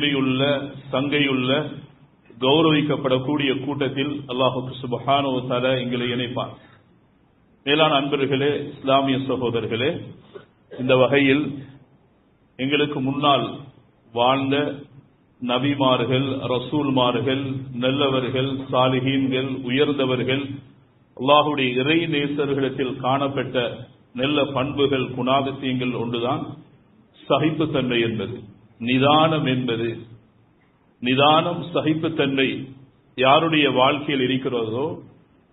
மேன்மையுள்ள சங்கையுள்ள கௌரவிக்கப்படக்கூடிய கூட்டத்தில் அல்லாஹுக்கு சுபஹானோ தல எங்களை இணைப்பார். மேலான அன்பர்களே இஸ்லாமிய சகோதரர்களே இந்த வகையில் எங்களுக்கு முன்னால் வாழ்ந்த நபிமார்கள் ரசூல்மார்கள் நல்லவர்கள் சாலிஹீன்கள் உயர்ந்தவர்கள் அல்லாஹுடைய இறை நேசர்களிடத்தில் காணப்பட்ட நல்ல பண்புகள் குணாதிசயங்கள் ஒன்றுதான் சகிப்புத்தன்மை என்பது. நிதானம் என்பது நிதானம் சகிப்புத்தன்மை யாருடைய வாழ்க்கையில் இருக்கிறதோ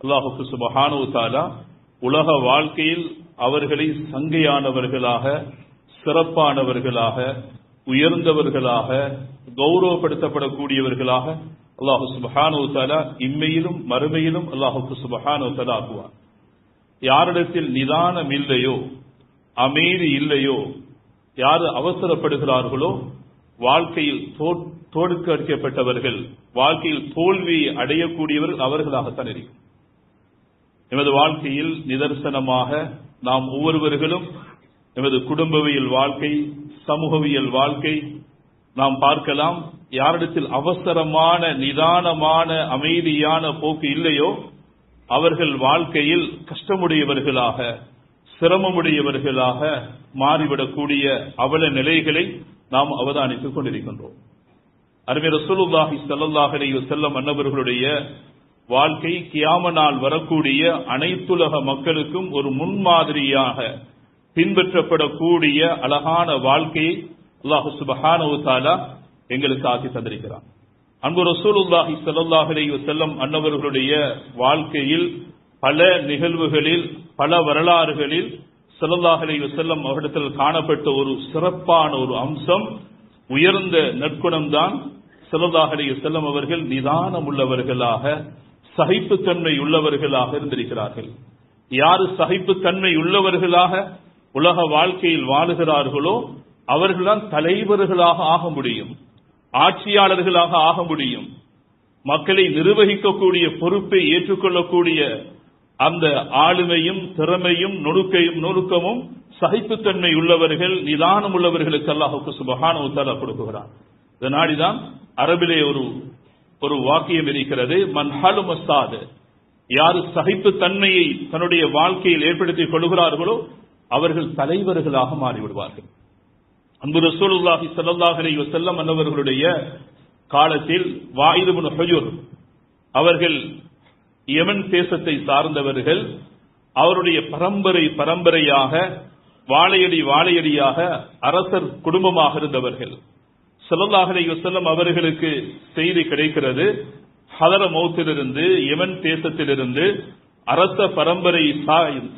அல்லாஹுக்கு சுபஹானு தாலா உலக வாழ்க்கையில் அவர்களை சங்கையானவர்களாக சிறப்பானவர்களாக உயர்ந்தவர்களாக கௌரவப்படுத்தப்படக்கூடியவர்களாக அல்லாஹு சுபஹானு தாலா இம்மையிலும் மறுமையிலும் அல்லாஹுக்கு சுபஹானு தாலா ஆக்குவார். யாரிடத்தில் நிதானம் இல்லையோ அமைதி இல்லையோ யார் அவசரப்படுகிறார்களோ வாழ்க்கையில் தோற்கடிக்கப்பட்டவர்கள் வாழ்க்கையில் தோல்வியை அடையக்கூடியவர்கள் அவர்களாகத்தான் இருக்கும் எமது வாழ்க்கையில் நிதர்சனமாக நாம் ஒவ்வொருவர்களும் எமது குடும்பவியல் வாழ்க்கை சமூகவியல் வாழ்க்கை நாம் பார்க்கலாம் யாரிடத்தில் அவசரமான நிதானமான அமைதியான போக்கு இல்லையோ அவர்கள் வாழ்க்கையில் கஷ்டமுடையவர்களாக சிரமமுடையவர்களாக மாறிவிடக்கூடிய அவல நிலைகளை நாம் அவதானித்துக் கொண்டிருக்கின்றோம். அருமை ரசூலுல்லாஹி ஸல்லல்லாஹு அலைஹி வஸல்லம் அன்னவர்களுடைய வாழ்க்கை கியாம நாள் வரக்கூடிய அனைத்துலக மக்களுக்கும் ஒரு முன்மாதிரியாக பின்பற்றப்படக்கூடிய அழகான வாழ்க்கையை அல்லாஹு சுபஹானஹு எங்களுக்கு ஆக்கி தந்திருக்கிறான். அன்பு ரசூலுல்லாஹி ஸல்லல்லாஹு அலைஹி வஸல்லம் அன்னவர்களுடைய வாழ்க்கையில் பல நிகழ்வுகளில் பல வரலாறுகளில் ஸல்லல்லாஹு செல்லம் அவரிடத்தில் காணப்பட்ட ஒரு சிறப்பான ஒரு அம்சம் உயர்ந்த நற்குணம்தான் தான் அலைஹி செல்லம் அவர்கள் நிதானம் உள்ளவர்களாக சகிப்புத்தன்மை உள்ளவர்களாக இருந்திருக்கிறார்கள். யாரு சகிப்புத்தன்மை உள்ளவர்களாக உலக வாழ்க்கையில் வாழுகிறார்களோ அவர்கள்தான் தலைவர்களாக ஆக முடியும் ஆட்சியாளர்களாக ஆக முடியும். மக்களை நிர்வகிக்கக்கூடிய பொறுப்பை ஏற்றுக்கொள்ளக்கூடிய அந்த ஆளுமையும் திறமையும் நுணுக்கையும் நுணுக்கமும் சகிப்புத்தன்மை உள்ளவர்கள் நிதானம் உள்ளவர்களுக்கு அல்லாஹுக்கு சுபகான உத்தாலா கொடுக்குகிறான் இதனாடிதான் அரபிலே ஒரு ஒரு வாக்கியம் இருக்கிறது மன்ஹாலு மஸ்தாது யாரு சகிப்பு தன்மையை தன்னுடைய வாழ்க்கையில் ஏற்படுத்திக் கொள்கிறார்களோ அவர்கள் தலைவர்களாக மாறிவிடுவார்கள். அன்பு ரசூலுல்லாஹி ஸல்லல்லாஹு செல்ல மன்னவர்களுடைய அன்னவர்களுடைய காலத்தில் வாயிது இப்னு அவர்கள் யமன் தேசத்தை சார்ந்தவர்கள் அவருடைய பரம்பரை பரம்பரையாக வாழையடி வாழையடியாக அரசர் குடும்பமாக இருந்தவர்கள். ஸல்லல்லாஹு அலைஹி அவர்களுக்கு செய்தி கிடைக்கிறது. ஹதர மௌத்திலிருந்து யமன் தேசத்திலிருந்து அரச பரம்பரை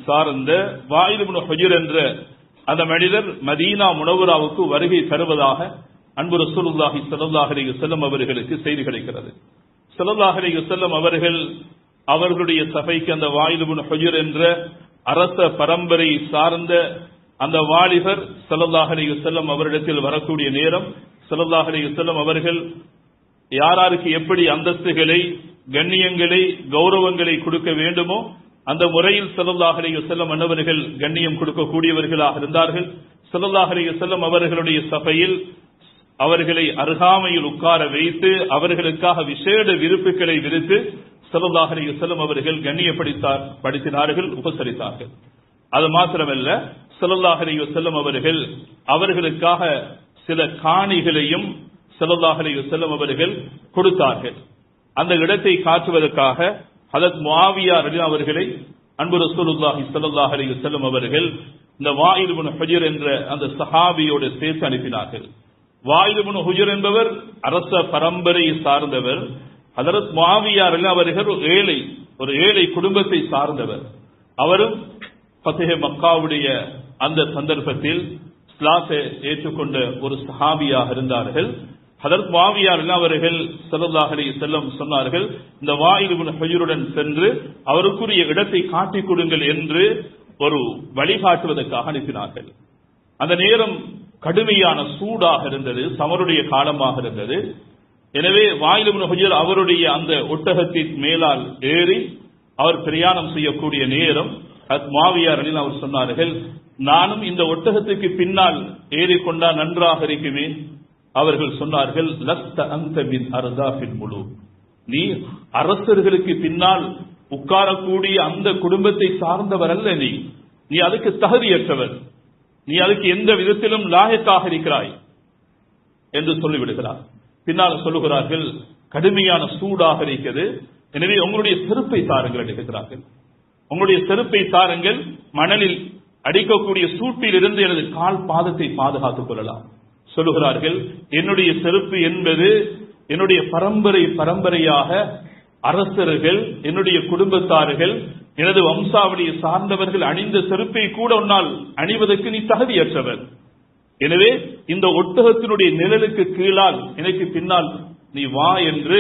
சார்ந்த வாயில் இப்னு என்ற அந்த மனிதர் மதீனா முனவராவுக்கு வருகை தருவதாக அன்பு ரசூலுல்லாஹி ஸல்லல்லாஹு அலைஹி அவர்களுக்கு செய்தி கிடைக்கிறது. ஸல்லல்லாஹு அலைஹி அவர்கள் அவர்களுடைய சபைக்கு அந்த வாயிலுபுன் இப்னு என்ற அரச பரம்பரை சார்ந்த அந்த வாலிபர் ஸல்லல்லாஹு அலைஹி வஸல்லம் அவரிடத்தில் வரக்கூடிய நேரம் ஸல்லல்லாஹு அலைஹி வஸல்லம் அவர்கள் யாராருக்கு எப்படி அந்தஸ்துகளை கண்ணியங்களை கௌரவங்களை கொடுக்க வேண்டுமோ அந்த முறையில் ஸல்லல்லாஹு அலைஹி வஸல்லம் அன்னவர்கள் கண்ணியம் கொடுக்கக்கூடியவர்களாக இருந்தார்கள். ஸல்லல்லாஹு அலைஹி வஸல்லம் அவர்களுடைய சபையில் அவர்களை அருகாமையில் உட்கார வைத்து அவர்களுக்காக விசேட விருப்புகளை விரித்து ஸல்லல்லாஹு செல்லும் அவர்கள் கண்ணியப்படுத்தார் படுத்தினார்கள் உபசரித்தார்கள். அது மாத்திரமல்ல ஸல்லல்லாஹு செல்லும் அவர்கள் அவர்களுக்காக சில காணிகளையும் ஸல்லல்லாஹு செல்லும் அவர்கள் கொடுத்தார்கள். அந்த இடத்தை காட்டுவதற்காக ஹதத் மாவியா ரலியல்லாஹு அவர்களை அன்பு ரசூலுல்லாஹி ஸல்லல்லாஹு அலைஹி அவர்கள் இந்த வாயில் இப்னு ஹுஜர் என்ற அந்த சஹாபியோடு சேர்த்து அனுப்பினார்கள். வாயில் ஹுஜர் என்பவர் அரச பரம்பரையை சார்ந்தவர். அதரத் மாவியார் அவர்கள் ஒரு ஏழை ஒரு ஏழை குடும்பத்தை சார்ந்தவர். அவரும் ஃபத்ஹே மக்காவுடைய அந்த சந்தர்ப்பத்தில் இஸ்லாத்தை ஏற்றுக்கொண்ட ஒரு சஹாபியாக இருந்தார்கள். ஹதரத் மாவியார் அவர்கள் ஸல்லல்லாஹு அலைஹி சொன்னார்கள் இந்த வாயில் இப்னு சென்று அவருக்குரிய இடத்தை காட்டிக் கொடுங்கள் என்று ஒரு வழிகாட்டுவதற்காக அனுப்பினார்கள். அந்த நேரம் கடுமையான சூடாக இருந்தது சமருடைய காலமாக இருந்தது. எனவே வாயிலும் இப்னு ஹுஜர் அவருடைய அந்த ஒட்டகத்தின் மேலால் ஏறி அவர் பிரயாணம் செய்யக்கூடிய நேரம் மாவியார் அலில் அவர் சொன்னார்கள் நானும் இந்த ஒட்டகத்துக்கு பின்னால் ஏறிக்கொண்டா நன்றாக இருக்குமே? அவர்கள் சொன்னார்கள் லஸ்த அந்த மின் முழு நீ அரசர்களுக்கு பின்னால் உட்காரக்கூடிய அந்த குடும்பத்தை சார்ந்தவர் அல்ல நீ. நீ அதுக்கு தகுதியற்றவர். நீ அதுக்கு எந்த விதத்திலும் லாயக்காக இருக்கிறாய் என்று சொல்லிவிடுகிறார். பின்னால் சொல்லுகிறார்கள் கடுமையான சூடாக இருக்கிறது. எனவே உங்களுடைய செருப்பை தாருங்கள் என்று கேட்கிறார்கள். உங்களுடைய செருப்பை தாருங்கள் மணலில் அடிக்கக்கூடிய சூட்டில் இருந்து எனது கால் பாதத்தை பாதுகாத்துக் கொள்ளலாம். சொல்லுகிறார்கள் என்னுடைய செருப்பு என்பது என்னுடைய பரம்பரை பரம்பரையாக அரசர்கள் என்னுடைய குடும்பத்தார்கள் எனது வம்சாவளியை சார்ந்தவர்கள் அணிந்த செருப்பை கூட உன்னால் அணிவதற்கு நீ தகுதியற்றவர். எனவே இந்த ஒட்டகத்தினுடைய நிழலுக்கு கீழால் எனக்கு பின்னால் நீ வா என்று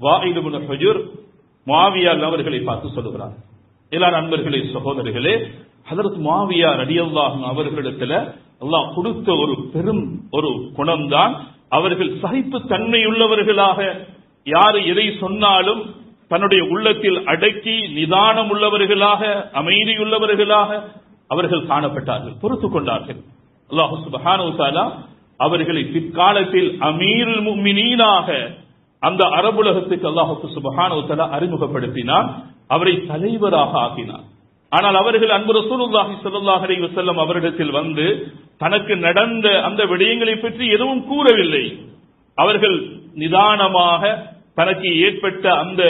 வாயிலுமுன ஹஜுர் மாவியார் அவர்களை பார்த்து சொல்லுகிறார். எல்லா நண்பர்களே சகோதரர்களே அதற்கு மாவியார் ரடியல்லாஹும் அவர்களிடத்துல அல்லாஹ் கொடுத்த ஒரு பெரும் ஒரு குணம்தான் அவர்கள் சகிப்பு தன்மையுள்ளவர்களாக யாரு எதை சொன்னாலும் தன்னுடைய உள்ளத்தில் அடக்கி நிதானம் உள்ளவர்களாக அமைதியுள்ளவர்களாக அவர்கள் காணப்பட்டார்கள் பொறுத்துக் கொண்டார்கள். அல்லாஹு சுபஹானு அவர்களை பிற்காலத்தில் அமீருல் முஃமினீனாக அந்த அரபுலகத்துக்கு அல்லாஹு சுபஹானு அறிமுகப்படுத்தினார் அவரை தலைவராக ஆக்கினார் ஆனால் அவர்கள் அன்பு ரசூலுல்லாஹி ஸல்லல்லாஹு அலைஹி வஸல்லம் அவரிடத்தில் வந்து தனக்கு நடந்த அந்த விடயங்களை பற்றி எதுவும் கூறவில்லை. அவர்கள் நிதானமாக தனக்கு ஏற்பட்ட அந்த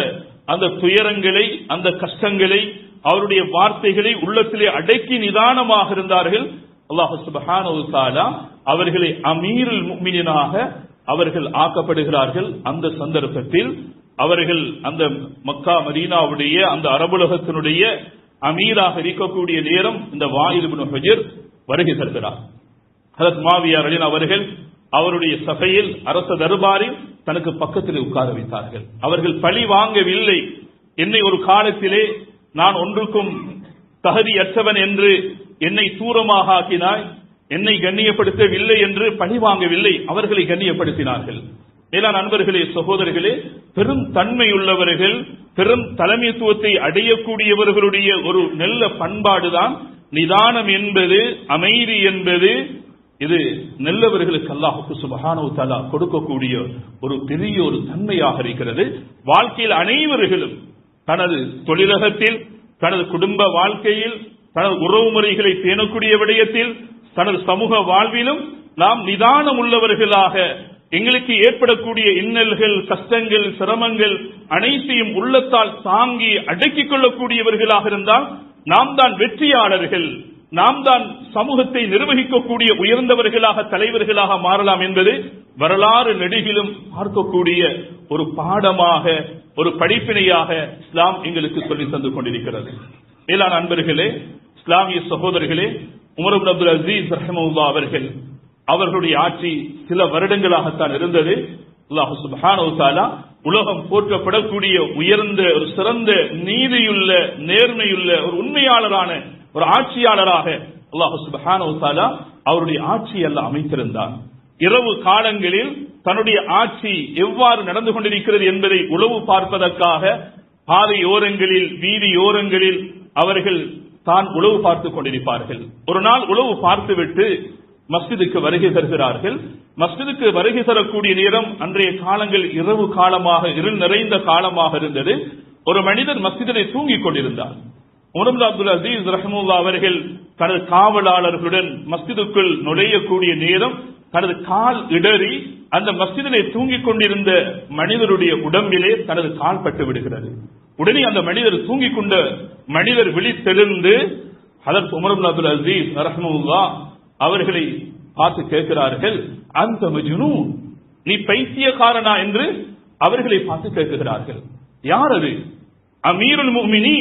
அந்த துயரங்களை அந்த கஷ்டங்களை அவருடைய வார்த்தைகளை உள்ளத்திலே அடக்கி நிதானமாக இருந்தார்கள். அல்லாஹு சுபஹான அவர்களை அமீருல் முக்மினாக அவர்கள் ஆக்கப்படுகிறார்கள். அந்த சந்தர்ப்பத்தில் அவர்கள் அந்த மக்கா மதீனாவுடைய அந்த அரபுலகத்தினுடைய அமீராக இருக்கக்கூடிய நேரம் இந்த வாயில் இப்னு வருகை தருகிறார். ஹரத் மாவியார் அவர்கள் அவருடைய சபையில் அரச தர்பாரில் தனக்கு பக்கத்தில் உட்கார வைத்தார்கள். அவர்கள் பழி வாங்கவில்லை. என்னை ஒரு காலத்திலே நான் ஒன்றுக்கும் தகுதியற்றவன் என்று என்னை தூரமாக ஆக்கினாய் என்னை கண்ணியப்படுத்தவில்லை என்று பழி வாங்கவில்லை அவர்களை கண்ணியப்படுத்தினார்கள். மேலான நண்பர்களே சகோதரர்களே பெரும் தன்மையுள்ளவர்கள் பெரும் தலைமைத்துவத்தை அடையக்கூடியவர்களுடைய ஒரு நல்ல பண்பாடுதான் நிதானம் என்பது அமைதி என்பது. இது நல்லவர்களுக்கு அல்லாஹுக்கு சுபஹானவு தலா கொடுக்கக்கூடிய ஒரு பெரிய ஒரு தன்மையாக இருக்கிறது. வாழ்க்கையில் அனைவர்களும் தனது தொழிலகத்தில் தனது குடும்ப வாழ்க்கையில் தனது உறவு முறைகளை பேணக்கூடிய விடயத்தில் தனது சமூக வாழ்விலும் நாம் நிதானம் உள்ளவர்களாக எங்களுக்கு ஏற்படக்கூடிய இன்னல்கள் கஷ்டங்கள் சிரமங்கள் அனைத்தையும் உள்ளத்தால் தாங்கி அடக்கிக் கொள்ளக்கூடியவர்களாக இருந்தால் நாம் தான் வெற்றியாளர்கள் நாம் தான் சமூகத்தை நிர்வகிக்கக்கூடிய உயர்ந்தவர்களாக தலைவர்களாக மாறலாம் என்பது வரலாறு நெடுகிலும் பார்க்கக்கூடிய ஒரு பாடமாக ஒரு படிப்பினையாக இஸ்லாம் எங்களுக்கு சொல்லி தந்து கொண்டிருக்கிறது. மேலான அன்பர்களே இஸ்லாமிய சகோதரர்களே உமர் அப்துல் அசீஸ் ரஹமுல்லா அவர்கள் அவர்களுடைய ஆட்சி சில வருடங்களாகத்தான் இருந்தது. அல்லாஹு உலகம் போற்றப்படக்கூடிய உயர்ந்த ஒரு சிறந்த நீதியுள்ள நேர்மையுள்ள ஒரு உண்மையாளரான ஒரு ஆட்சியாளராக அல்லாஹு சுப்ஹானஹு அவருடைய ஆட்சி எல்லாம் அமைத்திருந்தார். இரவு காலங்களில் தன்னுடைய ஆட்சி எவ்வாறு நடந்து கொண்டிருக்கிறது என்பதை உளவு பார்ப்பதற்காக பாதையோரங்களில் வீதியோரங்களில் அவர்கள் தான் உளவு பார்த்துக் கொண்டிருப்பார்கள். ஒரு நாள் உளவு பார்த்துவிட்டு மஸ்ஜிதுக்கு வருகை தருகிறார்கள். மஸ்ஜிதுக்கு வருகை தரக்கூடிய நேரம் அன்றைய காலங்கள் இரவு காலமாக இருள் நிறைந்த காலமாக இருந்தது. ஒரு மனிதர் மஸ்ஜிதிலே தூங்கிக் கொண்டிருந்தார். முகமது அப்துல் அசீஸ் ரஹமுல்லா அவர்கள் தனது காவலாளர்களுடன் மஸ்ஜிதுக்குள் நுழையக்கூடிய நேரம் தனது கால் இடறி அந்த மஸ்ஜிதிலே தூங்கிக் கொண்டிருந்த மனிதருடைய உடம்பிலே தனது கால் பட்டு விடுகிறது. உடனே அந்த மனிதர் தூங்கிக் கொண்ட மனிதர் விழித்தெழுந்து அதற்கு உமரம் அபுல் அசீஸ் ரஹமுல்லா அவர்களை பார்த்து கேட்கிறார்கள் அந்த மஜ்னூன் நீ பைத்தியக்காரனா என்று அவர்களை பார்த்து கேட்கிறார்கள். யார் அது? அமீருல் முஹ்மினி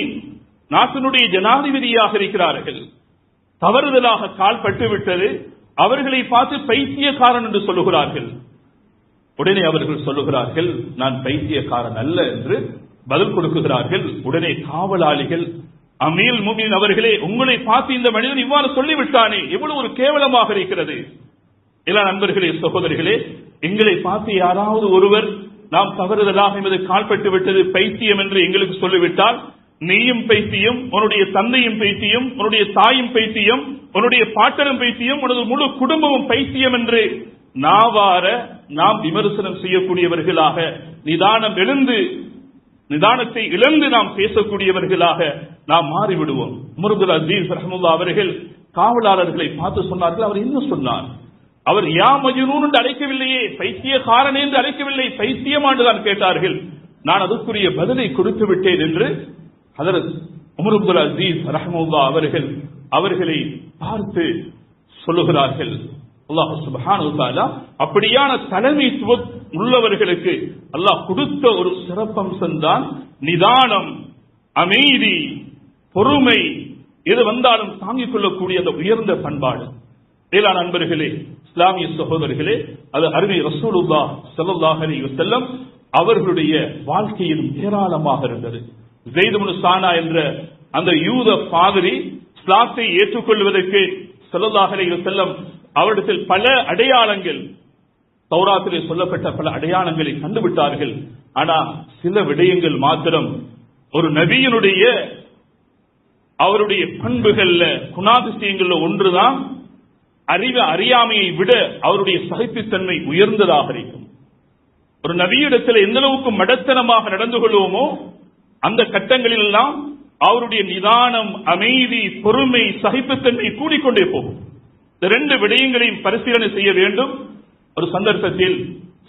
நாட்டினுடைய ஜனாதிபதியாக இருக்கிறார்கள். தவறுதலாக கால் பட்டுவிட்டது அவர்களை பார்த்து பைத்தியக்காரன் என்று சொல்லுகிறார்கள். உடனே அவர்கள் சொல்லுகிறார்கள் நான் பைத்தியக்காரன் அல்ல என்று பதில் கொடுக்குகிறார்கள். உடனே காவலாளிகள் அமீல் முமின் அவர்களே உங்களை பார்த்து இந்த மனிதன் இவ்வாறு சொல்லிவிட்டானே எவ்வளவு ஒரு கேவலமாக இருக்கிறது. எல்லா நண்பர்களே சகோதரிகளே எங்களை பார்த்து யாராவது ஒருவர் நாம் தவறுதலாக எமது கால்பட்டு விட்டது பைத்தியம் என்று எங்களுக்கு சொல்லிவிட்டால் நீயும் பைத்தியம் உன்னுடைய தந்தையும் பைத்தியம் உன்னுடைய தாயும் பைத்தியம் உன்னுடைய பாட்டனும் பைத்தியம் உனது முழு குடும்பமும் பைத்தியம் என்று நாவார நாம் விமர்சனம் செய்யக்கூடியவர்களாக நிதானம் எழுந்து நிதானத்தை இழந்து நாம் பேசக்கூடியவர்களாக நாம் மாறிவிடுவோம். முருகுல் அசீஸ் ரஹமுல்லா அவர்கள் காவலாளர்களை பார்த்து சொன்னார்கள். அவர் என்ன சொன்னார்? அவர் யா மஜ்னூன் என்று அழைக்கவில்லையே பைத்தியக்காரன் என்று அழைக்கவில்லை பைத்தியமாண்டு தான் கேட்டார்கள். நான் அதற்குரிய பதிலை கொடுத்து விட்டேன் என்று அதர் உமர் அப்துல் அசீஸ் ரஹமுல்லா அவர்கள் அவர்களை பார்த்து சொல்லுகிறார்கள். அல்லாஹ் சுப்ஹானஹு அப்படியான தலைமைத்துவம் உள்ளவர்களுக்கு அல்லாஹ் கொடுத்த ஒரு சிறப்பம்சம் தான் நிதானம் அமைதி பொறுமை. எது வந்தாலும் தாங்கிக் கொள்ளக்கூடிய அந்த உயர்ந்த பண்பாடு. மேலான நண்பர்களே இஸ்லாமிய சகோதரர்களே அது அருமை ரசூலுல்லா ஸல்லல்லாஹு அலைஹி வஸல்லம் அவர்களுடைய வாழ்க்கையில் ஏராளமாக இருந்தது. ஜெய்துமுனு சானா என்ற அந்த யூத பாதிரி இஸ்லாத்தை ஏற்றுக்கொள்வதற்கு ஸல்லல்லாஹு செல்லம் அவரிடத்தில் பல அடையாளங்கள் தௌராத்திலே சொல்லப்பட்ட பல அடையாளங்களை கண்டுவிட்டார்கள் ஆனா சில விடயங்கள் மாத்திரம் ஒரு நபியினுடைய அவருடைய பண்புகள்ல குணாதிசயங்கள்ல ஒன்றுதான் அறிவு அறியாமையை விட அவருடைய சகிப்புத்தன்மை உயர்ந்ததாக இருக்கும். ஒரு நபியிடத்தில் எந்த அளவுக்கு மடத்தனமாக நடந்து கொள்வோமோ அந்த கட்டங்களில் எல்லாம் அவருடைய நிதானம் அமைதி பொறுமை சகிப்புத்தன்மை கூடிக்கொண்டே போகும். இந்த ரெண்டு விடயங்களையும் பரிசீலனை செய்ய வேண்டும். ஒரு சந்தர்ப்பத்தில்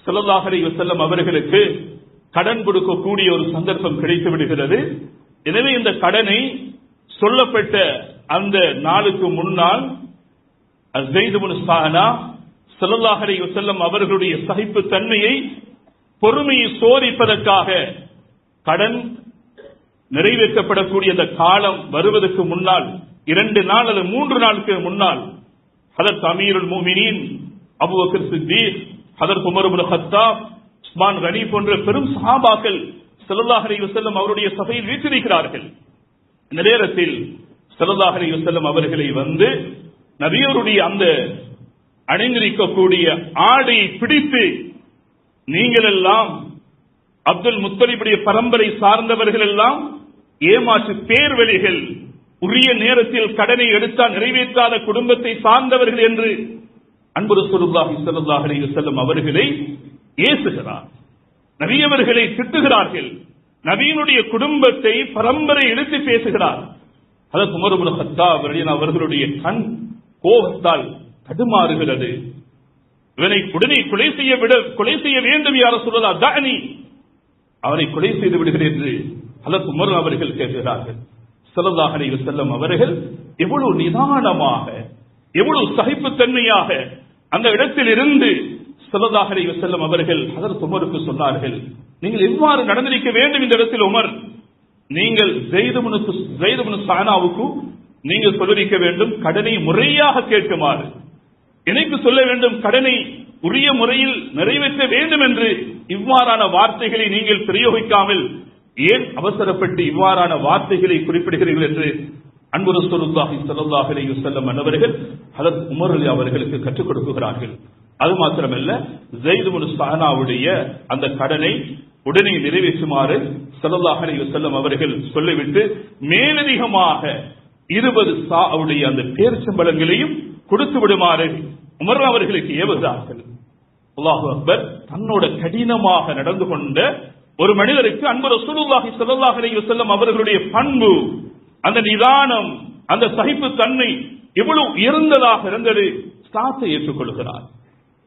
செல்லல்லாஹரை செல்லும் அவர்களுக்கு கடன் கொடுக்கக்கூடிய ஒரு சந்தர்ப்பம் கிடைத்து விடுகிறது. எனவே இந்த கடனை சொல்லப்பட்ட அந்த நாளுக்கு முன்னால் செல்லல்லாஹரை செல்லும் அவர்களுடைய சகிப்பு தன்மையை பொறுமையை சோதிப்பதற்காக கடன் நிறைவேற்றப்படக்கூடிய அந்த காலம் வருவதற்கு முன்னால் இரண்டு நாள் அல்லது மூன்று நாளுக்கு முன்னால் ஹதரத் அமீருல் மூமினின் அபுபக்கர் சித்தீக் ஹதரத் உமர் ஹத்தாப் உஸ்மான் கனி போன்ற பெரும் சஹாபாக்கள் செல்லல்லாஹ் அலி வசல்லம் அவருடைய சபையில் வீற்றிருக்கிறார்கள். இந்த நேரத்தில் செல்லல்லாஹ் அலி வசல்லம் அவர்களை வந்து நபியோருடைய அந்த அணிந்திருக்கக்கூடிய ஆடை பிடித்து நீங்கள் எல்லாம் அப்துல் முத்தலிபுடைய பரம்பரை சார்ந்தவர்கள் எல்லாம் ஏமாற்று பேர்வழிகள் உரிய நேரத்தில் கடனை எடுத்தால் நிறைவேற்றாத குடும்பத்தை சார்ந்தவர்கள் என்று அன்பு ரசூலுல்லாஹி ஸல்லல்லாஹு அலைஹி வஸல்லம் அவர்களை ஏசுகிறார். நபியவர்களை திட்டுகிறார்கள். நபியினுடைய குடும்பத்தை பரம்பரை எடுத்து பேசுகிறார். அதற்கு உமர் இப்னு அவர்களுடைய கண் கோபத்தால் தடுமாறுகிறது. இவனை உடனே கொலை செய்ய விட கொலை செய்ய வேண்டும் யார சொல்லலா தானி அவரை கொலை செய்து விடுகிறேன் என்று அதற்கு உமர் அவர்கள் கேட்கிறார்கள். ஸல்லல்லாஹு அலைஹி வஸல்லம் அவர்கள் எவ்வளவு நிதானமாக எவ்வளவு சகிப்புத்தன்மையாக அந்த இடத்தில் இருந்து ஸல்லல்லாஹு அலைஹி வஸல்லம் அவர்கள் அதற்கு உமருக்கு சொன்னார்கள். நீங்கள் எவ்வாறு நடந்திருக்க வேண்டும் இந்த இடத்தில் உமர்? நீங்கள் ஜெய்துமுனுக்கு ஜெய்துமுனு சானாவுக்கும் நீங்கள் சொல்லிருக்க வேண்டும் கடனை முறையாக கேட்குமாறு. எனக்கு சொல்ல வேண்டும் கடனை உரிய முறையில் நிறைவேற்ற வேண்டும் என்று இவ்வாறான வார்த்தைகளை நீங்கள் பிரயோகிக்காமல் ஏன் அவசரப்பட்டு இவ்வாறான வார்த்தைகளை குறிப்பிடுகிறீர்கள் என்று அன்பு ரசூலுல்லாஹி ஸல்லல்லாஹு அலைஹி வஸல்லம் அன்னவர்கள் ஹலத் உமர் அலி அவர்களுக்கு கற்றுக் கொடுக்கிறார்கள். அது மாத்திரமல்ல ஜெயித் இப்னு சஹனாவுடைய அந்த கடனை உடனே நிறைவேற்றுமாறு ஸல்லல்லாஹு அலைஹி வஸல்லம் அவர்கள் சொல்லிவிட்டு மேலதிகமாக இருபது சா அவருடைய அந்த பேர்ச்சம்பளங்களையும் கொடுத்து விடுமாறு உமர் அவர்களுக்கு ஏவுகிறார்கள். அல்லாஹு அக்பர் தன்னோட கடினமாக நடந்து கொண்ட ஒரு மனிதருக்கு அன்பு ரசூலுல்லாஹி ஸல்லல்லாஹு அலைஹி வஸல்லம் அவர்களுடைய பண்பு அந்த நிதானம் அந்த சகிப்பு தன்மை எவ்வளவு உயர்ந்ததாக இருந்தது ஸ்தாத்தை ஏற்றுக்கொள்கிறார்.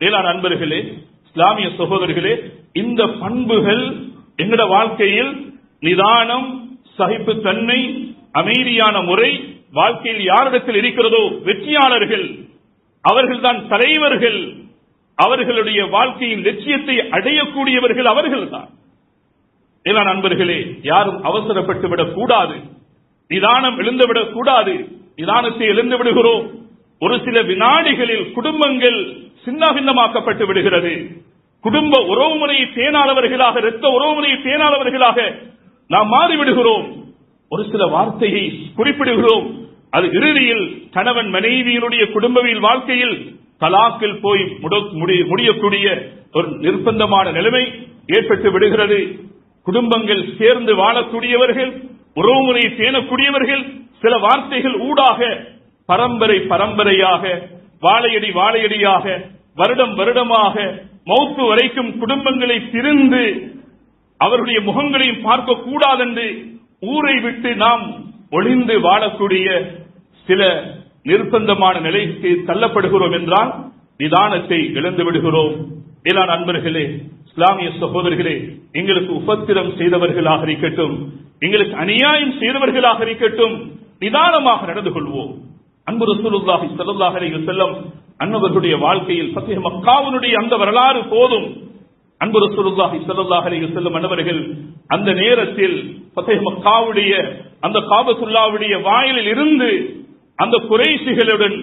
வேளாண் அன்பர்களே இஸ்லாமிய சகோதரர்களே இந்த பண்புகள் எங்கட வாழ்க்கையில் நிதானம் சகிப்பு தன்மை அமைதியான முறை வாழ்க்கையில் யாரிடத்தில் இருக்கிறதோ வெற்றியாளர்கள் அவர்கள்தான் தலைவர்கள் அவர்களுடைய வாழ்க்கையின் லட்சியத்தை அடையக்கூடியவர்கள் அவர்கள்தான். ஏன்னா நண்பர்களே யாரும் அவசரப்பட்டு விடக் கூடாது. நிதானம் எழுந்துவிடக் கூடாது. நிதானத்தை எழுந்து விடுகிறோம். ஒரு சில வினாடிகளில் குடும்பங்கள் சின்ன பின்னமாக்கப்பட்டு விடுகிறது. குடும்ப உறவுமுறையை பேணாதவர்களாக இரத்த உறவுமுறையை பேணாதவர்களாக நாம் மாறிவிடுகிறோம். ஒரு சில வார்த்தையை குறிப்பிடுகிறோம். அது இறுதியில் கணவன் மனைவியினுடைய குடும்பவியல் வாழ்க்கையில் தலாக்கில் போய் முட- முடியக்கூடிய ஒரு நிர்பந்தமான நிலைமை ஏற்பட்டு விடுகிறது. குடும்பங்கள் சேர்ந்து வாழக்கூடியவர்கள் உறவுமுறை பேணக்கூடியவர்கள் சில வார்த்தைகள் ஊடாக பரம்பரை பரம்பரையாக வாழையடி வாழையடியாக வருடம் வருடமாக மௌத்து வரைக்கும் குடும்பங்களை திருந்து அவருடைய முகங்களையும் பார்க்க கூடாதென்று ஊரை விட்டு நாம் ஒளிந்து வாழக்கூடிய சில நிர்பந்தமான நிலைக்கு தள்ளப்படுகிறோம் என்றால் நிதானத்தை இழந்து விடுகிறோம். மேலான அன்பர்களே இஸ்லாமிய சகோதரர்களே எங்களுக்கு உபத்திரம் செய்தவர்களாக இருக்கட்டும் எங்களுக்கு அநியாயம் செய்தவர்களாக இருக்கட்டும் நிதானமாக நடந்து கொள்வோம். அன்பு ரசூலுல்லாஹி ஸல்லல்லாஹு அலைஹி வஸல்லம் அன்னவர்களுடைய வாழ்க்கையில் ஃபத்ஹ் மக்காவுனுடைய அந்த வரலாறு போதும். அன்பு ரசூலுல்லாஹி ஸல்லல்லாஹு அலைஹி வஸல்லம் அன்னவர்கள் அந்த நேரத்தில் ஃபத்ஹ் மக்காவுடைய அந்த காபத்துல்லாவுடைய வாயிலில் இருந்து அந்த குறைசிகளுடன்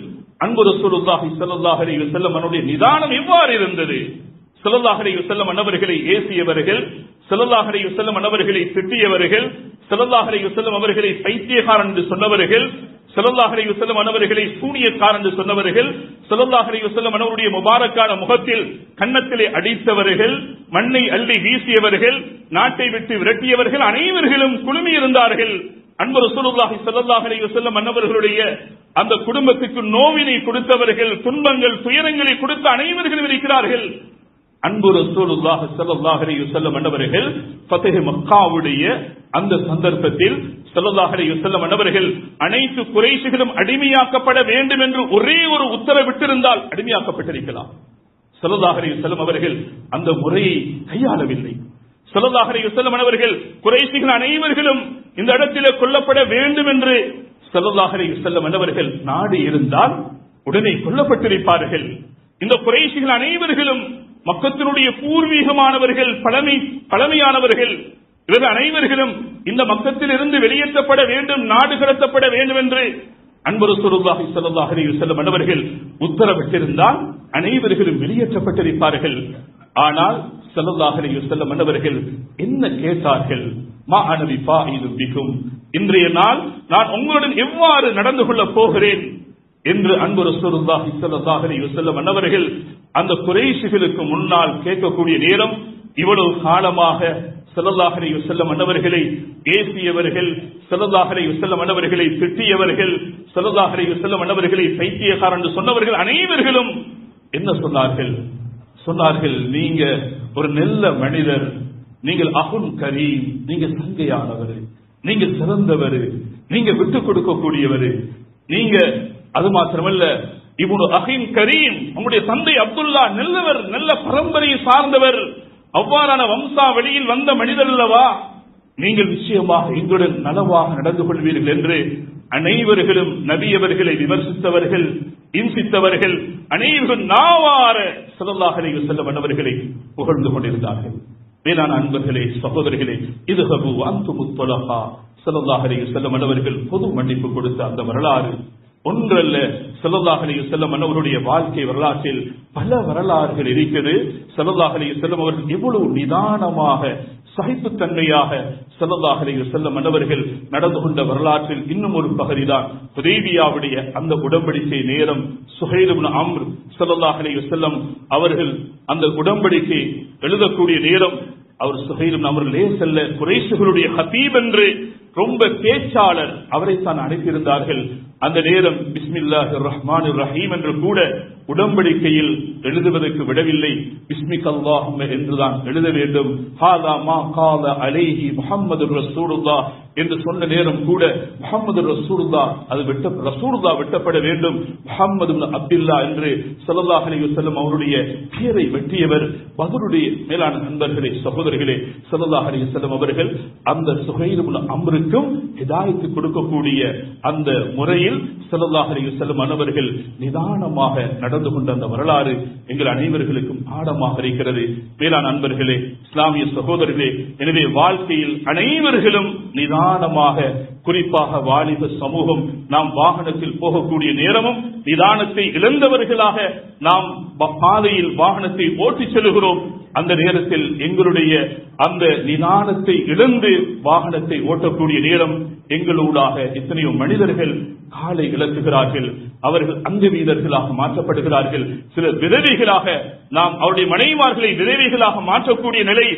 அன்பு ரசூலுல்லாஹி ஸல்லல்லாஹு அலைஹி வஸல்லம் அவருடைய நிதானம் எவ்வாறு இருந்தது? ஸல்லல்லாஹு செல்லும் வஸல்லம் அன்னவர்களை ஏசியவர்கள் ஸல்லல்லாஹு செல்லும் வஸல்லம் அன்னவர்களை திட்டியவர்கள் ஸல்லல்லாஹு செல்லும் அவர்களை பைத்தியக்காரன் என்று சொன்னவர்கள் ஸல்லல்லாஹு செல்லும் வஸல்லம் அன்னவர்களை சூனியக்காரன் என்று சொன்னவர்கள் ஸல்லல்லாஹு செல்லும் வஸல்லம் முபாரக்கான முகத்தில் கன்னத்திலே அடித்தவர்கள் மண்ணை அள்ளி வீசியவர்கள் நாட்டை விட்டு விரட்டியவர்கள் அனைவர்களும் குழுமி இருந்தார்கள் அன்பு ரசூலுல்லாஹி ஸல்லல்லாஹு அலைஹி அன்னவர்களுடைய அந்த குடும்பத்துக்கு நோவினை கொடுத்தவர்கள் துன்பங்கள் துயரங்களை கொடுத்த அனைவர்களும் இருக்கிறார்கள். அன்பு ரசூலுல்லாஹி ஸல்லல்லாஹு அலைஹி வஸல்லம் அன்னவர்கள் ஃபத்ஹ் மக்காவுடைய அந்த சந்தர்ப்பத்தில் ஸல்லல்லாஹு அலைஹி வஸல்லம் அன்னவர்கள் அனைத்து குறைஷிகளும் அடிமையாக்கப்பட வேண்டும் என்று ஒரே ஒரு உத்தரவிட்டிருந்தால் அடிமையாக்கப்பட்டிருக்கலாம். ஸல்லல்லாஹு அலைஹி வஸல்லம் அவர்கள் அந்த முறையை கையாளவில்லை. ஸல்லல்லாஹு அலைஹி வஸல்லம் அவர்கள் குறைஷிகள் அனைவர்களும் இந்த இடத்திலே கொல்லப்பட வேண்டும் என்று ஸல்லல்லாஹு அலைஹி வஸல்லம் அன்னவர்கள் நாடு இருந்தால் உடனே கொல்லப்பட்டிருப்பார்கள். இந்த குறைஷிகள் அனைவர்களும் மக்கத்தினுடைய பூர்வீகமானவர்கள் பழமை பழமையானவர்கள் இவர்கள் அனைவர்களும் இந்த மக்கத்தில் இருந்து வெளியேற்றப்பட வேண்டும் நாடு கடத்தப்பட வேண்டும் என்று அன்பரு சுருல்லாஹி ஸல்லல்லாஹு அலைஹி வஸல்லம் உத்தரவிட்டிருந்தால் அனைவர்களும் வெளியேற்றப்பட்டிருப்பார்கள். ஆனால் ஸல்லல்லாஹு அலைஹி வஸல்லம் அன்னவர்கள் என்ன கேட்டார்கள்? மா அனவி ஃபாயிது இன்றைய நாள் நான் உங்களுடன் எவ்வாறு நடந்து கொள்ளப் போகிறேன்? என்று அன்பு ரசூலுல்லாஹி ஸல்லல்லாஹு அலைஹி வஸல்லம் அன்னவர்கள் அந்த குறைசிகளுக்கு முன்னால் கேட்கக்கூடிய நேரம் இவ்வளவு காலமாக ஸல்லல்லாஹு அலைஹி வஸல்லம் அன்னவர்களை ஏசியவர்கள் ஸல்லல்லாஹு அலைஹி அன்னவர்களை திட்டியவர்கள் ஸல்லல்லாஹு அலைஹி வஸல்லம் அன்னவர்களை பைத்தியக்காரன் என்று சொன்னவர்கள் அனைவர்களும் என்ன சொன்னார்கள்? சொன்னார்கள் நீங்க ஒரு நல்ல மனிதர் நீங்கள் அகுன் கரீம் நீங்க சங்கையானவர் நீங்க சிறந்தவர் நீங்க விட்டு கொடுக்கக்கூடியவர் நீங்க அது மாத்திரமல்ல இவரு அகின் கரீம் நம்முடைய தந்தை அப்துல்லா நல்லவர் நல்ல பரம்பரையை சார்ந்தவர். அவ்வாறான வம்சா வழியில் வந்த மனிதர் அல்லவா நீங்கள் நிச்சயமாக எங்களுடன் நலவாக நடந்து கொள்வீர்கள் என்று அனைவர்களும் நபியவர்களை விமர்சித்தவர்கள் இம்சித்தவர்கள் அனைவரும் நாவார ஸல்லல்லாஹு செல்ல வஸல்லம் புகழ்ந்து கொண்டிருந்தார்கள். மேலான அன்பர்களே சகோதரர்களே இது ஹபு அந்து முத்தலகா ஸல்லல்லாஹு அலைஹி செல்ல அன்னவர்கள் பொது மன்னிப்பு கொடுத்த அந்த வரலாறு ஒன்றல்ல ஸல்லல்லாஹு அலைஹி வஸல்லம் வாழ்க்கை வரலாற்றில் பல வரலாறுகள் இருக்கிறது. ஸல்லல்லாஹு அலைஹி அவர்கள் எவ்வளவு நிதானமாக சகிப்புத்தன்மையாக ஸல்லல்லாஹு அலைஹி வஸல்லம் அன்னவர்கள் நடந்து கொண்ட வரலாற்றில் இன்னும் ஒரு பகுதிதான். ஹுதைபியாவுடைய அந்த உடன்படிக்கை நேரம் சுஹைல் அம்ர் ஸல்லல்லாஹு அலைஹி அவர்கள் அந்த உடன்படிக்கை எழுதக்கூடிய நேரம் அவர் சுஹைல் அவர்களே செல்ல குறைசுகளுடைய ஹபீப் என்று ரொம்ப பேச்சாளர் அவரை தான் அனுப்பியிருந்தார்கள் அந்த நேரம் பிஸ்மில்லாஹ் ரஹ்மான் ரஹீம் என்று கூட உடம்படிக்கையில் எழுதுவதற்கு விடவில்லை. பிஸ்மிக் அல்லாஹும் என்றுதான் எழுத வேண்டும். ஹாதா மா கால அலேஹி முஹம்மது ரசூலுல்லா என்று சொன்ன நேரம் கூட முகமது ரசூர்தா அது வெட்ட ரசூர்தா வெட்டப்பட வேண்டும். முகமது அப்துல்லா என்று சல்லாஹ் அலைஹி வஸல்லம் அவருடைய பேரை வெட்டியவர் பதருடைய மேலான நண்பர்களே சகோதரர்களே சல்லாஹ் அலைஹி வஸல்லம் அவர்கள் அந்த சுஹைல் இப்னு அம்ருக்கும் ஹிதாயத்து கொடுக்கக்கூடிய அந்த முறையில் சல்லாஹ் அலைஹி வஸல்லம் அன்னவர்கள் நிதானமாக நடந்து கொண்ட அந்த வரலாறு எங்கள் அனைவர்களுக்கும் பாடமாக இருக்கிறது. மேலான நண்பர்களே இஸ்லாமிய சகோதரர்களே எனவே வாழ்க்கையில் அனைவர்களும் நிதான நிதானமாக குறிப்பாக வாலிப சமூகம் நாம் வாகனத்தில் போகக்கூடிய நேரமும் நிதானத்தை இழந்தவர்களாக நாம் பாதையில் வாகனத்தை ஓட்டிச் செல்கிறோம் அந்த நேரத்தில் எங்களுடைய அந்த நிதானத்தை இழந்து வாகனத்தை ஓட்டக்கூடிய நேரம் எங்களூடாக எத்தனையோ மனிதர்கள் காலை இழக்குகிறார்கள். அவர்கள் அங்க வீரர்களாக மாற்றப்படுகிறார்கள். சில விதவைகளாக நாம் அவருடைய மனைவிமார்களை விதவைகளாக மாற்றக்கூடிய நிலை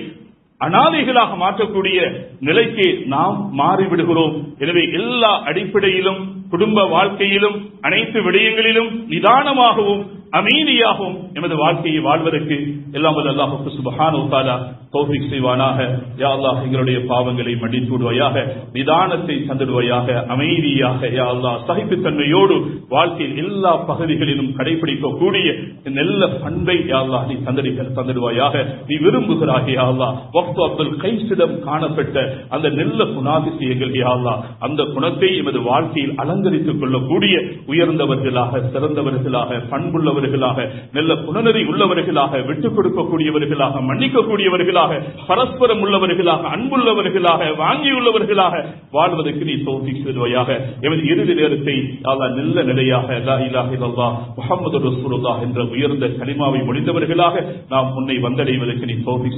அனாதைகளாக மாற்றக்கூடிய நிலைக்கு நாம் மாறிவிடுகிறோம். எனவே எல்லா அடிப்படையிலும் குடும்ப வாழ்க்கையிலும் அனைத்து விடயங்களிலும் நிதானமாகவும் அமைதியாகவும் எமது வாழ்க்கையை வாழ்வதற்கு எல்லாம் அல்லாஹுக்கு சுபஹானஹு உத்தாலா தோஃபிக் செய்வானாக. யா அல்லாஹ் எங்களுடைய பாவங்களை மன்னித்து விடுவாயாக நிதானத்தை தந்துடுவாயாக அமைதியாக யா அல்லாஹ் சகிப்புத்தன்மையோடு வாழ்க்கையில் எல்லா பகுதிகளிலும் கடைபிடிக்கக்கூடிய நல்ல பண்பை யா அல்லாஹ் நீ தந்திருக்க தந்துடுவாயாக. நீ விரும்புகிறாக யா அல்லாஹ். வக்து அப்துல் கைசிடம் காணப்பட்ட அந்த நல்ல குணாதிசயங்கள் யா அல்லாஹ். அந்த குணத்தை எமது வாழ்க்கையில் அலங்கரித்துக் கொள்ளக்கூடிய உயர்ந்தவர்களாக சிறந்தவர்களாக பண்புள்ளவர்கள் உள்ளவர்களாக நல்ல குணநெறி உள்ளவர்களாக விட்டுக் கொடுக்கக்கூடியவர்களாக மன்னிக்கக்கூடியவர்களாக பரஸ்பரம் உள்ளவர்களாக அன்புள்ளவர்களாக வாங்கியுள்ளவர்களாக வாழ்வதற்கு நீ தோல்வி செய்வாயாக எமது இறுதி நேரத்தை அல்லாஹ் நல்ல நிலையாக லா இலாஹ இல்லல்லாஹ் முஹம்மது ரசூலுல்லாஹ் என்ற உயர்ந்த கனிமாவை முடிந்தவர்களாக நாம் உன்னை வந்தடைவதற்கு நீ தோல்வி